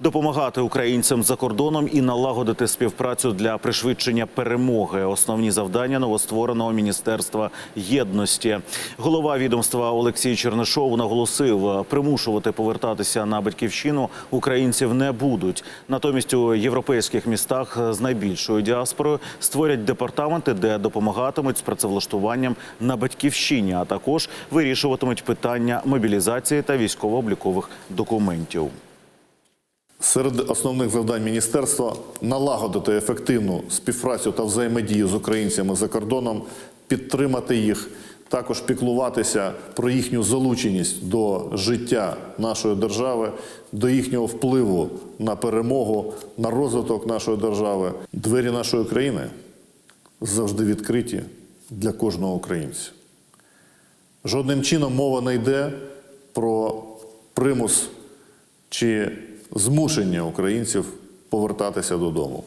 Допомагати українцям за кордоном і налагодити співпрацю для пришвидшення перемоги. Основні завдання новоствореного міністерства єдності. Голова відомства Олексій Чернишов наголосив, примушувати повертатися на батьківщину українців не будуть. Натомість у європейських містах з найбільшою діаспорою створять департаменти, де допомагатимуть з працевлаштуванням на батьківщині, а також вирішуватимуть питання мобілізації та військово-облікових документів. Серед основних завдань міністерства налагодити ефективну співпрацю та взаємодію з українцями за кордоном, підтримати їх, також піклуватися про їхню залученість до життя нашої держави, до їхнього впливу на перемогу, на розвиток нашої держави. Двері нашої країни завжди відкриті для кожного українця. Жодним чином мова не йде про примус чи змушення українців повертатися додому.